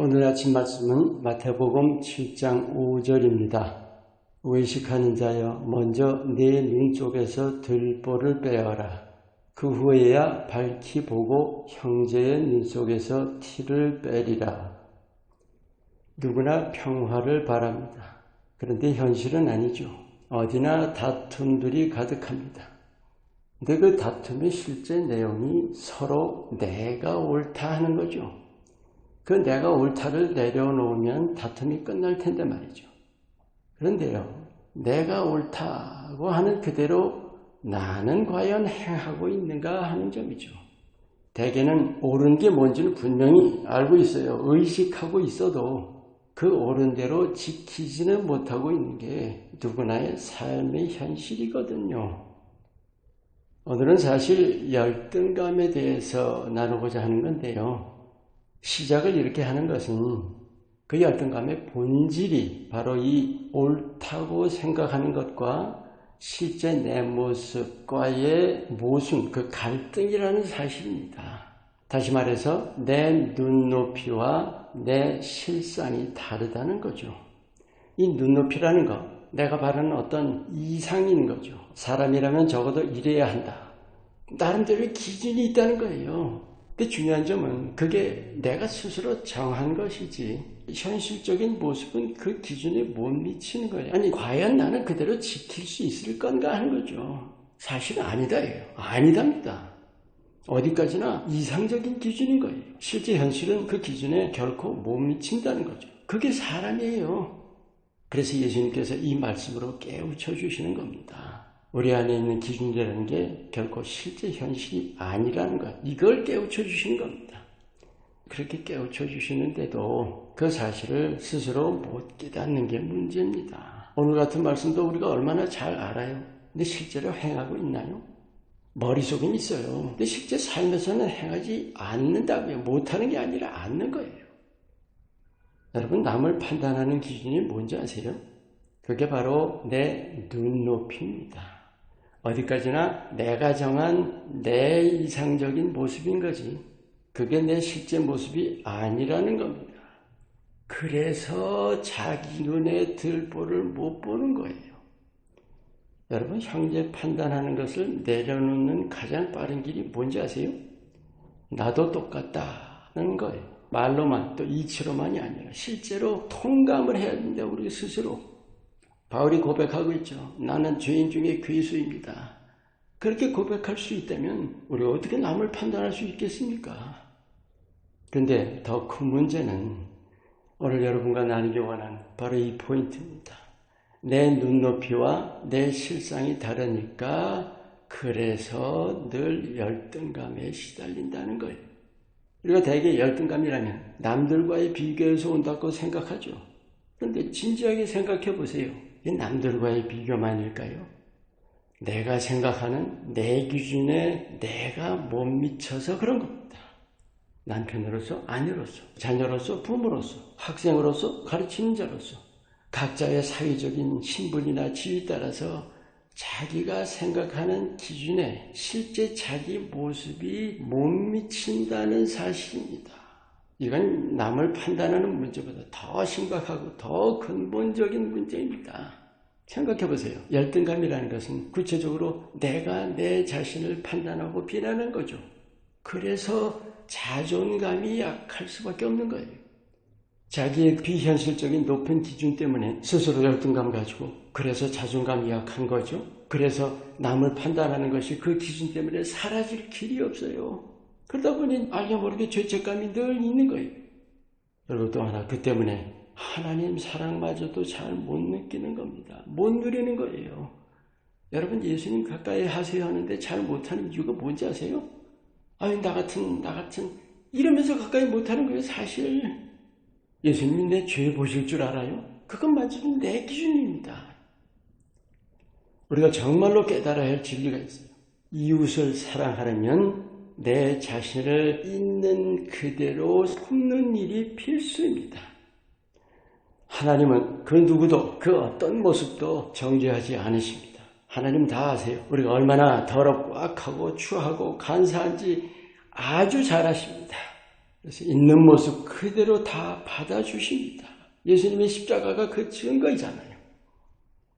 오늘 아침 말씀은 마태복음 7장 5절입니다. 외식하는 자여 먼저 내 눈 쪽에서 들보를 빼어라. 그 후에야 밝히 보고 형제의 눈 속에서 티를 빼리라. 누구나 평화를 바랍니다. 그런데 현실은 아니죠. 어디나 다툼들이 가득합니다. 근데 그 다툼의 실제 내용이 서로 내가 옳다 하는 거죠. 그 내가 옳다를 내려놓으면 다툼이 끝날 텐데 말이죠. 그런데요, 내가 옳다고 하는 그대로 나는 과연 행하고 있는가 하는 점이죠. 대개는 옳은 게 뭔지는 분명히 알고 있어요. 의식하고 있어도 그 옳은 대로 지키지는 못하고 있는 게 누구나의 삶의 현실이거든요. 오늘은 사실 열등감에 대해서 나누고자 하는 건데요. 시작을 이렇게 하는 것은 그 열등감의 본질이 바로 이 옳다고 생각하는 것과 실제 내 모습과의 모순, 그 갈등이라는 사실입니다. 다시 말해서 내 눈높이와 내 실상이 다르다는 거죠. 이 눈높이라는 것, 내가 바라는 어떤 이상인 거죠. 사람이라면 적어도 이래야 한다. 나름대로의 기준이 있다는 거예요. 근데 중요한 점은 그게 내가 스스로 정한 것이지 현실적인 모습은 그 기준에 못 미치는 거예요. 아니 과연 나는 그대로 지킬 수 있을 건가 하는 거죠. 사실은 아니다예요. 아니답니다. 어디까지나 이상적인 기준인 거예요. 실제 현실은 그 기준에 결코 못 미친다는 거죠. 그게 사람이에요. 그래서 예수님께서 이 말씀으로 깨우쳐 주시는 겁니다. 우리 안에 있는 기준이라는 게 결코 실제 현실이 아니라는 것. 이걸 깨우쳐 주시는 겁니다. 그렇게 깨우쳐 주시는데도 그 사실을 스스로 못 깨닫는 게 문제입니다. 오늘 같은 말씀도 우리가 얼마나 잘 알아요. 근데 실제로 행하고 있나요? 머릿속엔 있어요. 근데 실제 삶에서는 행하지 않는다고요. 못하는 게 아니라 않는 거예요. 여러분, 남을 판단하는 기준이 뭔지 아세요? 그게 바로 내 눈높이입니다. 어디까지나 내가 정한 내 이상적인 모습인 거지. 그게 내 실제 모습이 아니라는 겁니다. 그래서 자기 눈에 들보를 못 보는 거예요. 여러분, 형제 판단하는 것을 내려놓는 가장 빠른 길이 뭔지 아세요? 나도 똑같다는 거예요. 말로만 또 이치로만이 아니라 실제로 통감을 해야 된다 우리 스스로. 바울이 고백하고 있죠. 나는 죄인 중에 괴수입니다. 그렇게 고백할 수 있다면 우리 어떻게 남을 판단할 수 있겠습니까? 그런데 더 큰 문제는 오늘 여러분과 나누기 원하는 바로 이 포인트입니다. 내 눈높이와 내 실상이 다르니까 그래서 늘 열등감에 시달린다는 거예요. 우리가 대개 열등감이라면 남들과의 비교에서 온다고 생각하죠. 그런데 진지하게 생각해 보세요. 이 남들과의 비교만일까요? 내가 생각하는 내 기준에 내가 못 미쳐서 그런 겁니다. 남편으로서, 아내로서, 자녀로서, 부모로서, 학생으로서, 가르치는 자로서, 각자의 사회적인 신분이나 지위에 따라서 자기가 생각하는 기준에 실제 자기 모습이 못 미친다는 사실입니다. 이건 남을 판단하는 문제보다 더 심각하고 더 근본적인 문제입니다. 생각해 보세요. 열등감이라는 것은 구체적으로 내가 내 자신을 판단하고 비난하는 거죠. 그래서 자존감이 약할 수밖에 없는 거예요. 자기의 비현실적인 높은 기준 때문에 스스로 열등감 가지고 그래서 자존감이 약한 거죠. 그래서 남을 판단하는 것이 그 기준 때문에 사라질 길이 없어요. 그러다 보니 알게 모르게 죄책감이 늘 있는 거예요. 그리고 또 하나 그 때문에 하나님 사랑마저도 잘 못 느끼는 겁니다. 못 누리는 거예요. 여러분 예수님 가까이 하세요 하는데 잘 못하는 이유가 뭔지 아세요? 아니 나 같은 나 같은 이러면서 가까이 못하는 거예요 사실. 예수님이 내죄 보실 줄 알아요? 그것마저도 내 기준입니다. 우리가 정말로 깨달아야 할 진리가 있어요. 이웃을 사랑하려면 내 자신을 있는 그대로 품는 일이 필수입니다. 하나님은 그 누구도 그 어떤 모습도 정죄하지 않으십니다. 하나님 다 아세요. 우리가 얼마나 더럽고 악하고 추하고 간사한지 아주 잘 아십니다. 그래서 있는 모습 그대로 다 받아주십니다. 예수님의 십자가가 그 증거이잖아요.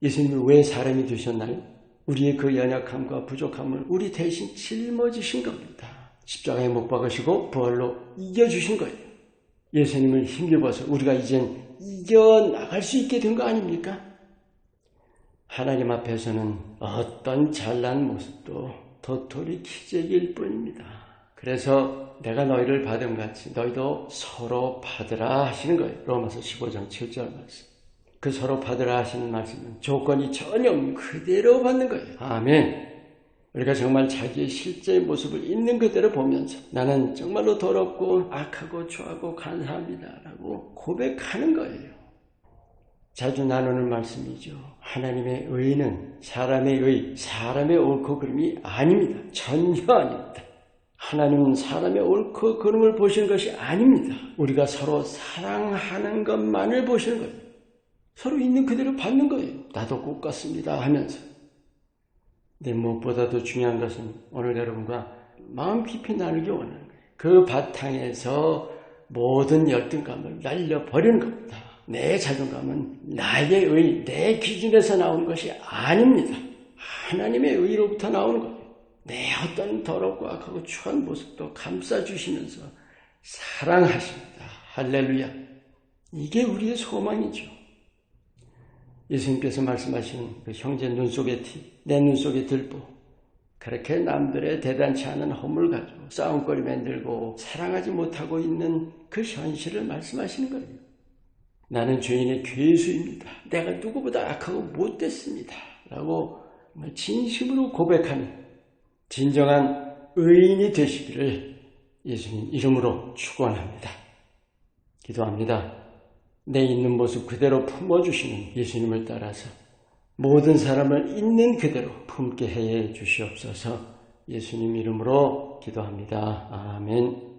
예수님이 왜 사람이 되셨나요? 우리의 그 연약함과 부족함을 우리 대신 짊어지신 겁니다. 십자가에 못 박으시고 부활로 이겨주신 거예요. 예수님을 힘입어서 우리가 이젠 이겨나갈 수 있게 된 거 아닙니까? 하나님 앞에서는 어떤 잘난 모습도 도토리 기적일 뿐입니다. 그래서 내가 너희를 받음 같이 너희도 서로 받으라 하시는 거예요. 로마서 15장 7절 말씀. 그 서로 받으라 하시는 말씀은 조건이 전혀 그대로 받는 거예요. 아멘. 우리가 정말 자기의 실제의 모습을 있는 그대로 보면서 나는 정말로 더럽고 악하고 추하고 간사합니다 라고 고백하는 거예요. 자주 나누는 말씀이죠. 하나님의 의는 사람의 의, 사람의 옳고 그름이 아닙니다. 전혀 아닙니다. 하나님은 사람의 옳고 그름을 보시는 것이 아닙니다. 우리가 서로 사랑하는 것만을 보시는 거예요. 서로 있는 그대로 받는 거예요. 나도 꽃 같습니다 하면서. 근데 무엇보다도 중요한 것은 오늘 여러분과 마음 깊이 나누기 원하는 거예요. 그 바탕에서 모든 열등감을 날려버리는 겁니다. 내 자존감은 나의 의, 내 기준에서 나오는 것이 아닙니다. 하나님의 의로부터 나오는 거예요. 내 어떤 더럽고 악하고 추한 모습도 감싸주시면서 사랑하십니다. 할렐루야. 이게 우리의 소망이죠. 예수님께서 말씀하시는 그 형제 눈 속의 티, 내 눈 속의 들보. 그렇게 남들의 대단치 않은 허물 가지고 싸움거리 만들고 사랑하지 못하고 있는 그 현실을 말씀하시는 거예요. 나는 죄인의 괴수입니다. 내가 누구보다 악하고 못됐습니다. 라고 진심으로 고백하는 진정한 의인이 되시기를 예수님 이름으로 축원합니다. 기도합니다. 내 있는 모습 그대로 품어주시는 예수님을 따라서 모든 사람을 있는 그대로 품게 해 주시옵소서 예수님 이름으로 기도합니다. 아멘.